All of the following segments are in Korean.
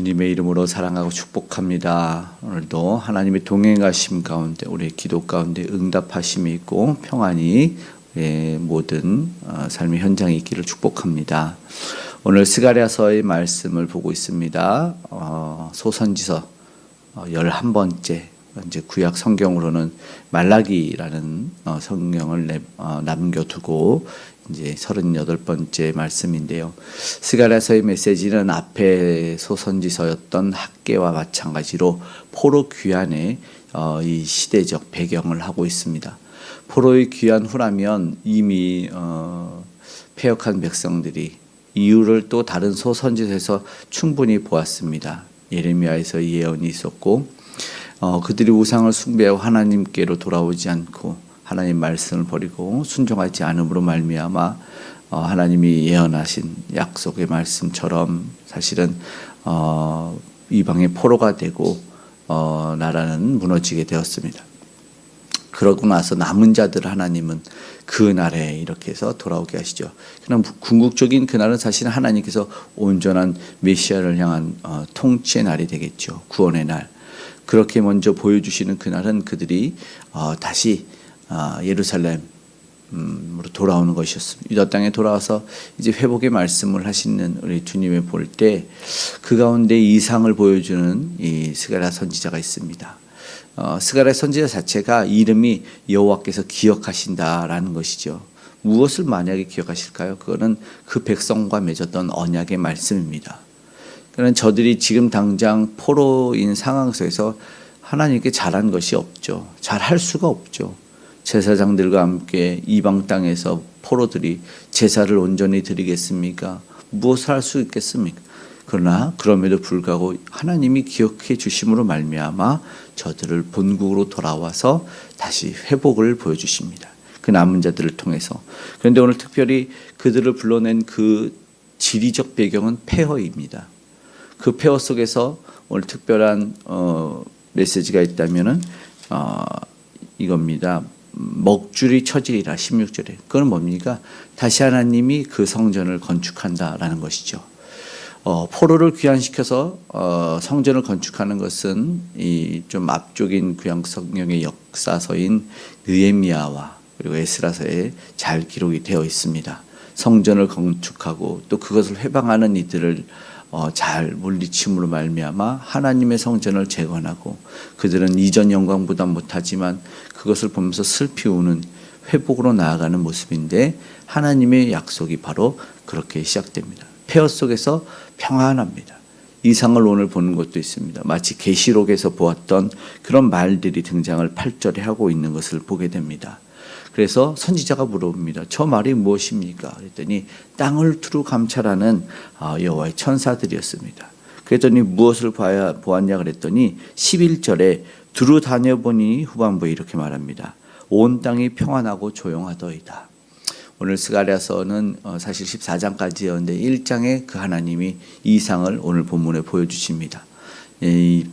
주님의 이름으로 사랑하고 축복합니다. 오늘도 하나님의 동행하심 가운데 우리의 기도 가운데 응답하심이 있고 평안이 모든 어, 삶의 현장에 있기를 축복합니다. 오늘 스가랴서의 말씀을 보고 있습니다. 어, 소선지서 어, 11번째 이제 구약 성경으로는 말라기라는 어, 성경을 내- 어, 남겨두고 이제 38번째 말씀인데요. 스가랴서의 메시지는 앞에 소선지서였던 학계와 마찬가지로 포로 귀환의 어, 이 시대적 배경을 하고 있습니다. 포로의 귀환 후라면 이미 어, 폐역한 백성들이 이유를 또 다른 소선지서에서 충분히 보았습니다. 예레미야에서 예언이 있었고 어, 그들이 우상을 숭배하고 하나님께로 돌아오지 않고 하나님 말씀을 버리고 순종하지 않음으로 말미암아 어, 하나님이 예언하신 약속의 말씀처럼 사실은 어, 이방의 포로가 되고 어, 나라는 무너지게 되었습니다. 그러고 나서 남은 자들 하나님은 그 날에 이렇게 해서 돌아오게 하시죠. 그럼 궁극적인 그날은 사실 하나님께서 온전한 메시아를 향한 어, 통치의 날이 되겠죠. 구원의 날. 그렇게 먼저 보여주시는 그날은 그들이 어, 다시 어, 예루살렘 으로 돌아오는 것이었습니다. 유다 땅에 돌아와서 이제 회복의 말씀을 하시는 우리 주님을 볼 때 그 가운데 이상을 보여주는 이 스가랴 선지자가 있습니다. 어, 스가랴 선지자 자체가 이름이 여호와께서 기억하신다라는 것이죠. 무엇을 만약에 기억하실까요? 그거는 그 백성과 맺었던 언약의 말씀입니다. 그는 저들이 지금 당장 포로인 상황 속에서 하나님께 잘한 것이 없죠. 잘 할 수가 없죠. 제사장들과 함께 이방 땅에서 포로들이 제사를 온전히 드리겠습니까? 무엇을 할 수 있겠습니까? 그러나 그럼에도 불구하고 하나님이 기억해 주심으로 말미암아 저들을 본국으로 돌아와서 다시 회복을 보여주십니다. 그 남은 자들을 통해서. 그런데 오늘 특별히 그들을 불러낸 그 지리적 배경은 폐허입니다. 그 폐허 속에서 오늘 특별한 어, 메시지가 있다면은 어, 이겁니다. 먹줄이 처지리라 16절에 그건 뭡니까? 다시 하나님이 그 성전을 건축한다라는 것이죠. 어, 포로를 귀환시켜서 어, 성전을 건축하는 것은 이 좀 앞쪽인 구약 성경의 역사서인 느헤미야와 그리고 에스라서에 잘 기록이 되어 있습니다. 성전을 건축하고 또 그것을 회방하는 이들을 어, 잘 물리침으로 말미암아 하나님의 성전을 재건하고 그들은 이전 영광보다 못하지만 그것을 보면서 슬피 우는 회복으로 나아가는 모습인데 하나님의 약속이 바로 그렇게 시작됩니다. 폐허 속에서 평안합니다. 이상을 오늘 보는 것도 있습니다. 마치 계시록에서 보았던 그런 말들이 등장을 8절에 하고 있는 것을 보게 됩니다. 그래서 선지자가 물어봅니다. 저 말이 무엇입니까? 그랬더니 땅을 두루 감찰하는 아, 여호와의 천사들이었습니다. 그랬더니 무엇을 봐야 보았냐 그랬더니 11절에 두루 다녀보니 후반부에 이렇게 말합니다. 온 땅이 평안하고 조용하더이다. 오늘 스가랴서는 어, 사실 14장까지였는데 1장에 그 하나님이 이상을 오늘 본문에 보여주십니다. 이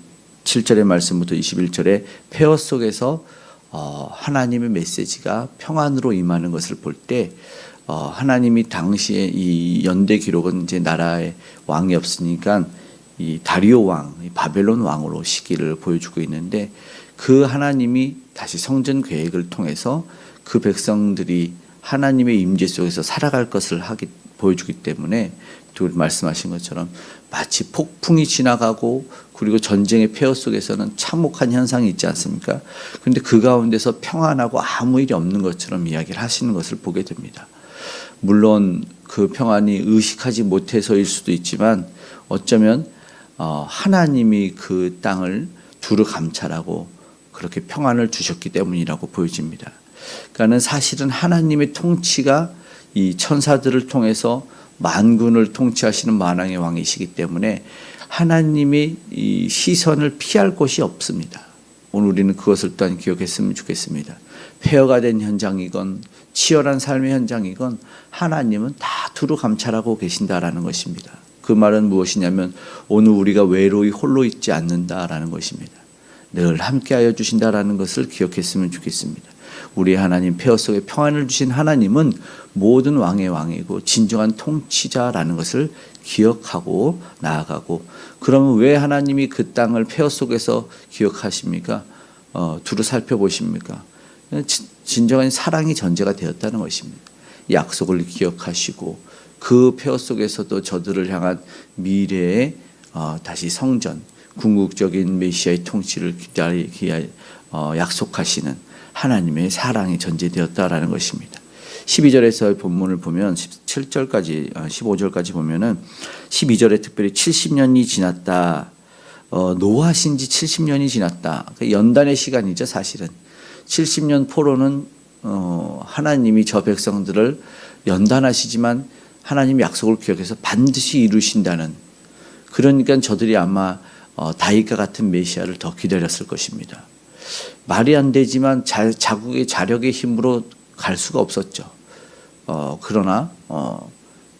7절의 말씀부터 21절에 폐허 속에서 어, 하나님의 메시지가 평안으로 임하는 것을 볼때 어, 하나님이 당시에 이 연대 기록은 이제 나라의 왕이 없으니까 이 다리오 왕, 이 바벨론 왕으로 시기를 보여주고 있는데 그 하나님이 다시 성전 계획을 통해서 그 백성들이 하나님의 임재 속에서 살아갈 것을 하기 보여주기 때문에 또 말씀하신 것처럼 마치 폭풍이 지나가고 그리고 전쟁의 폐허 속에서는 참혹한 현상이 있지 않습니까? 그런데 그 가운데서 평안하고 아무 일이 없는 것처럼 이야기를 하시는 것을 보게 됩니다. 물론 그 평안이 의식하지 못해서일 수도 있지만 어쩌면 어, 하나님이 그 땅을 두루 감찰하고 그렇게 평안을 주셨기 때문이라고 보여집니다. 그러니까는 사실은 하나님의 통치가 이 천사들을 통해서 만군을 통치하시는 만왕의 왕이시기 때문에 하나님의 이 시선을 피할 곳이 없습니다. 오늘 우리는 그것을 또한 기억했으면 좋겠습니다. 폐허가 된 현장이건 치열한 삶의 현장이건 하나님은 다 두루 감찰하고 계신다라는 것입니다. 그 말은 무엇이냐면 오늘 우리가 외로이 홀로 있지 않는다라는 것입니다. 늘 함께하여 주신다라는 것을 기억했으면 좋겠습니다. 우리 하나님 폐허 속에 평안을 주신 하나님은 모든 왕의 왕이고 진정한 통치자라는 것을 기억하고 나아가고 그러면 왜 하나님이 그 땅을 폐허 속에서 기억하십니까? 어, 두루 살펴보십니까? 진- 진정한 사랑이 전제가 되었다는 것입니다. 약속을 기억하시고 그 폐허 속에서도 저들을 향한 미래의 어, 다시 성전, 궁극적인 메시아의 통치를 기다리, 기하- 어, 약속하시는 하나님의 사랑이 전제되었다라는 것입니다. 12절에서 본문을 보면 17절까지, 15절까지 보면은 12절에 특별히 70년이 지났다. 어, 노하신 지 70년이 지났다. 그 연단의 시간이죠, 사실은. 70년 포로는 어, 하나님이 저 백성들을 연단하시지만 하나님 약속을 기억해서 반드시 이루신다는 그러니까 저들이 아마 어, 다윗과 같은 메시아를 더 기다렸을 것입니다. 말이 안 되지만 자, 자국의 자력의 힘으로 갈 수가 없었죠. 어, 그러나 어,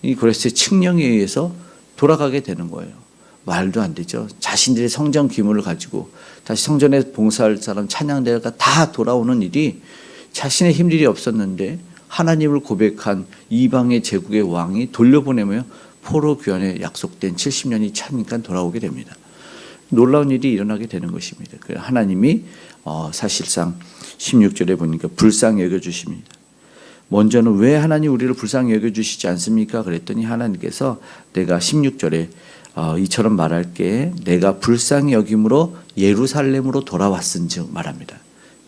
이 고레스의 칙령에 의해서 돌아가게 되는 거예요. 말도 안 되죠. 자신들의 성전 기물을 가지고 다시 성전에 봉사할 사람 찬양대가 다 돌아오는 일이 자신의 힘들이 없었는데 하나님을 고백한 이방의 제국의 왕이 돌려보내며 포로 귀환에 약속된 70년이 차니까 돌아오게 됩니다. 놀라운 일이 일어나게 되는 것입니다. 그 하나님이 어, 사실상 16절에 보니까 불쌍히 여겨 주십니다. 먼저는 왜 하나님 우리를 불쌍히 여겨 주시지 않습니까? 그랬더니 하나님께서 내가 16절에 어, 이처럼 말할게 내가 불쌍히 여김으로 예루살렘으로 돌아왔은즉 말합니다.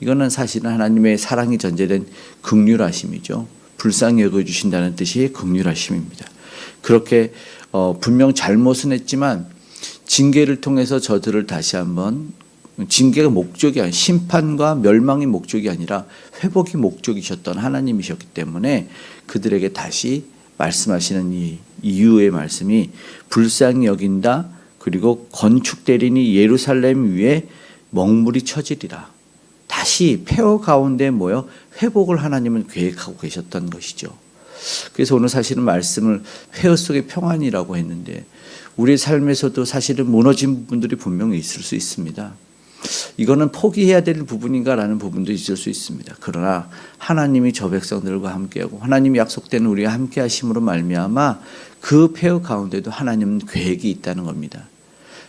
이거는 사실은 하나님의 사랑이 전제된 극률하심이죠. 불쌍히 여겨 주신다는 뜻이 극률하심입니다. 그렇게 어, 분명 잘못은 했지만 징계를 통해서 저들을 다시 한번 징계가 목적이 아니 심판과 멸망이 목적이 아니라 회복이 목적이셨던 하나님이셨기 때문에 그들에게 다시 말씀하시는 이 이유의 말씀이 불쌍히 여긴다 그리고 건축대리니 예루살렘 위에 먹물이 처지리라 다시 폐허 가운데 모여 회복을 하나님은 계획하고 계셨던 것이죠. 그래서 오늘 사실은 말씀을 폐허 속의 평안이라고 했는데 우리의 삶에서도 사실은 무너진 부분들이 분명히 있을 수 있습니다. 이거는 포기해야 될 부분인가라는 부분도 있을 수 있습니다. 그러나 하나님이 저 백성들과 함께하고 하나님이 약속된 우리와 함께하심으로 말미암아 그 폐허 가운데도 하나님은 계획이 있다는 겁니다.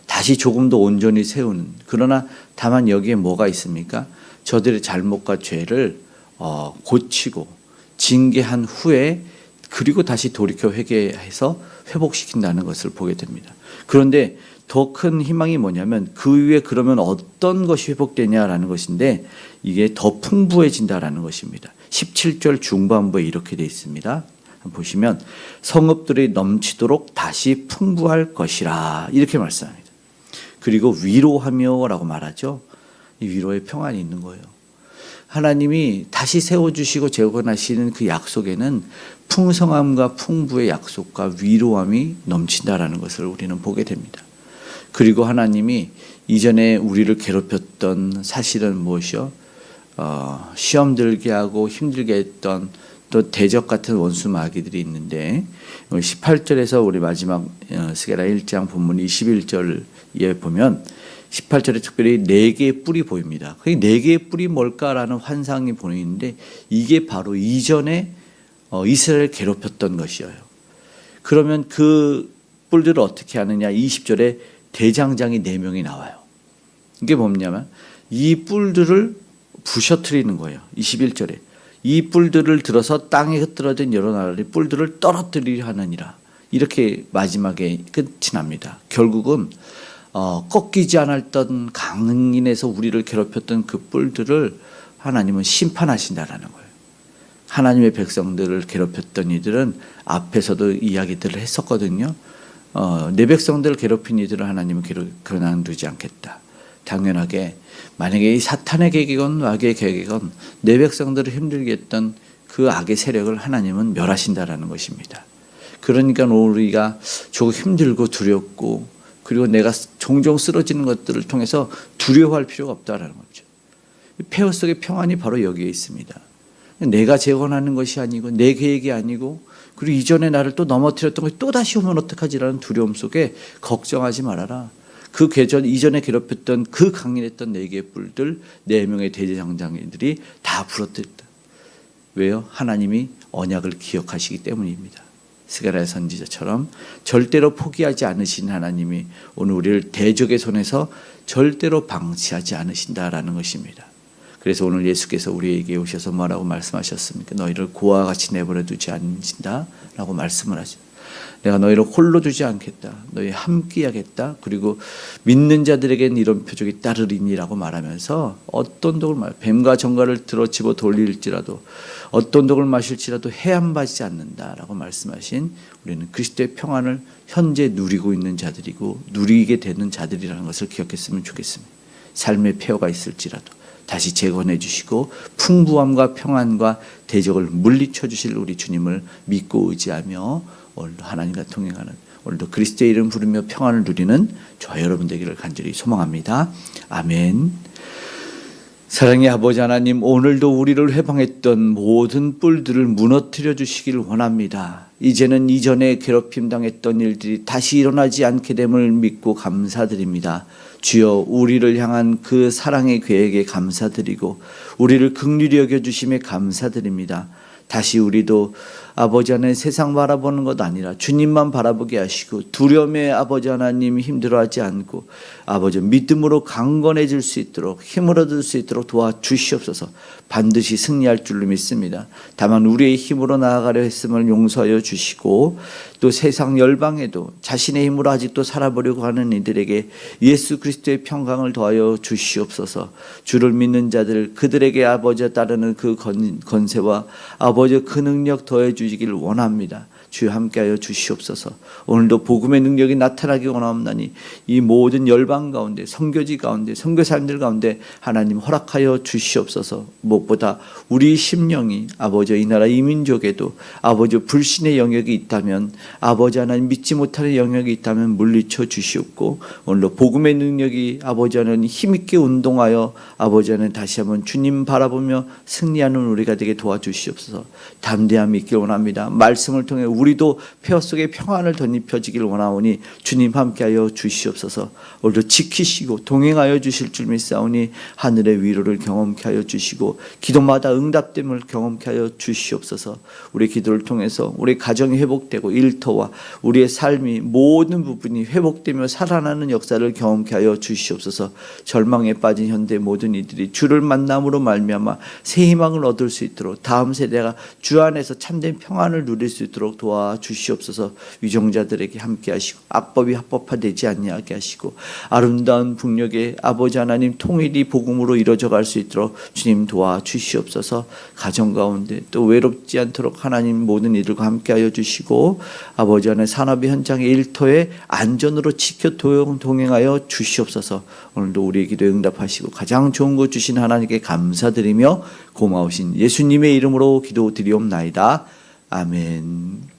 다시 조금 더 온전히 세우는 그러나 다만 여기에 뭐가 있습니까? 저들의 잘못과 죄를 어, 고치고 징계한 후에 그리고 다시 돌이켜 회개해서 회복시킨다는 것을 보게 됩니다. 그런데 더 큰 희망이 뭐냐면 그 위에 그러면 어떤 것이 회복되냐라는 것인데 이게 더 풍부해진다라는 것입니다. 17절 중반부에 이렇게 되어 있습니다. 보시면 성읍들이 넘치도록 다시 풍부할 것이라 이렇게 말씀합니다. 그리고 위로하며라고 말하죠. 이 위로의 평안이 있는 거예요. 하나님이 다시 세워주시고 재건하시는 그 약속에는 풍성함과 풍부의 약속과 위로함이 넘친다라는 것을 우리는 보게 됩니다. 그리고 하나님이 이전에 우리를 괴롭혔던 사실은 무엇이요? 어, 시험 들게 하고 힘들게 했던 또 대적 같은 원수 마귀들이 있는데 18절에서 우리 마지막 어, 스게라 1장 본문 21절에 보면 18절에 특별히 네 개의 뿔이 보입니다. 그네 개의 뿔이 뭘까라는 환상이 보이는데 이게 바로 이전에 어, 이스라엘 괴롭혔던 것이에요. 그러면 그 뿔들을 어떻게 하느냐? 20절에 대장장이 네 명이 나와요. 이게 뭐냐면 이 뿔들을 부셔뜨리는 거예요. 21절에 이 뿔들을 들어서 땅에 흩어진 여러 나라의 뿔들을 떨어뜨리려 하느니라. 이렇게 마지막에 끝이 납니다. 결국은 어, 꺾이지 않았던 강인에서 우리를 괴롭혔던 그 뿔들을 하나님은 심판하신다라는 거예요. 하나님의 백성들을 괴롭혔던 이들은 앞에서도 이야기들을 했었거든요. 어, 내 백성들을 괴롭힌 이들을 하나님은 그만두지 않겠다. 당연하게 만약에 이 사탄의 계획이건 악의 계획이건 내 백성들을 힘들게 했던 그 악의 세력을 하나님은 멸하신다라는 것입니다. 그러니까 우리가 조금 힘들고 두렵고 그리고 내가 종종 쓰러지는 것들을 통해서 두려워할 필요가 없다라는 거죠. 폐허 속의 평안이 바로 여기에 있습니다. 내가 재건하는 것이 아니고 내 계획이 아니고 그리고 이전에 나를 또 넘어뜨렸던 것이 또 다시 오면 어떡하지라는 두려움 속에 걱정하지 말아라. 그 계절 이전에 괴롭혔던 그 강인했던 네 개의 뿔들 네 명의 대제장장이들이 다 부러뜨렸다. 왜요? 하나님이 언약을 기억하시기 때문입니다. 스가랴 선지자처럼 절대로 포기하지 않으신 하나님이 오늘 우리를 대적의 손에서 절대로 방치하지 않으신다라는 것입니다. 그래서 오늘 예수께서 우리에게 오셔서 뭐라고 말씀하셨습니까? 너희를 고와 같이 내버려 두지 않는다라고 말씀을 하죠. 내가 너희를 홀로 두지 않겠다. 너희 함께 하겠다. 그리고 믿는 자들에게는 이런 표적이 따르리니라고 말하면서 어떤 독을 말 뱀과 정갈을 들어 집어 돌릴지라도 어떤 독을 마실지라도 해함받지 않는다라고 말씀하신 우리는 그리스도의 평안을 현재 누리고 있는 자들이고 누리게 되는 자들이라는 것을 기억했으면 좋겠습니다. 삶의 폐허가 있을지라도 다시 재건해 주시고 풍부함과 평안과 대적을 물리쳐 주실 우리 주님을 믿고 의지하며 오늘도 하나님과 통행하는 오늘도 그리스도의 이름 부르며 평안을 누리는 저와 여러분 되기를 간절히 소망합니다. 아멘. 사랑의 아버지 하나님, 오늘도 우리를 회방했던 모든 뿔들을 무너뜨려 주시기를 원합니다. 이제는 이전에 괴롭힘 당했던 일들이 다시 일어나지 않게 됨을 믿고 감사드립니다. 주여 우리를 향한 그 사랑의 계획에 감사드리고 우리를 극률히 여겨 주심에 감사드립니다. 다시 우리도 아버지 하나님 세상 바라보는 것 아니라 주님만 바라보게 하시고 두려움에 아버지 하나님 힘들어하지 않고 아버지 믿음으로 강건해질 수 있도록 힘을 얻을 수 있도록 도와주시옵소서 반드시 승리할 줄로 믿습니다. 다만 우리의 힘으로 나아가려 했음을 용서하여 주시고 또 세상 열방에도 자신의 힘으로 아직도 살아보려고 하는 이들에게 예수 그리스도의 평강을 더하여 주시옵소서 주를 믿는 자들 그들에게 아버지에 따르는 그 건, 건세와 아버지 그 능력 더해 주시기를 원합니다. 주여 함께하여 주시옵소서. 오늘도 복음의 능력이 나타나기 원하옵나니 이 모든 열방 가운데 선교지 가운데 선교사님들 가운데 하나님 허락하여 주시옵소서. 무엇보다 우리 심령이 아버지 이 나라 이민족에도 아버지 불신의 영역이 있다면 아버지 하나님 믿지 못하는 영역이 있다면 물리쳐 주시옵고 오늘도 복음의 능력이 아버지 하나님 힘있게 운동하여 아버지 하나님 다시 한번 주님 바라보며 승리하는 우리가 되게 도와주시옵소서. 담대함이 있길 원합니다. 말씀을 통해 도 폐허 속에 평안을 덧입혀지길 원하오니 주님 함께하여 주시옵소서. 오늘도 지키시고 동행하여 주실 줄 믿사오니 하늘의 위로를 경험케 하여 주시고 기도마다 응답됨을 경험케 하여 주시옵소서. 우리 기도를 통해서 우리 가정이 회복되고 일터와 우리의 삶이 모든 부분이 회복되며 살아나는 역사를 경험케 하여 주시옵소서. 절망에 빠진 현대 모든 이들이 주를 만남으로 말미암아 새 희망을 얻을 수 있도록 다음 세대가 주 안에서 참된 평안을 누릴 수 있도록 도와 주시옵소서. 위정자들에게 함께 하시고 악법이 합법화되지 않게 하시고 아름다운 북녘에 아버지 하나님 통일이 복음으로 이루어져 갈 수 있도록 주님 도와 주시옵소서. 가정 가운데 또 외롭지 않도록 하나님 모든 이들과 함께 하여 주시고 아버지 하나님 산업의 현장의 일터에 안전으로 지켜 도용 동행하여 주시옵소서. 오늘도 우리의 기도 응답하시고 가장 좋은 것 주신 하나님께 감사드리며 고마우신 예수님의 이름으로 기도드리옵나이다. 아멘.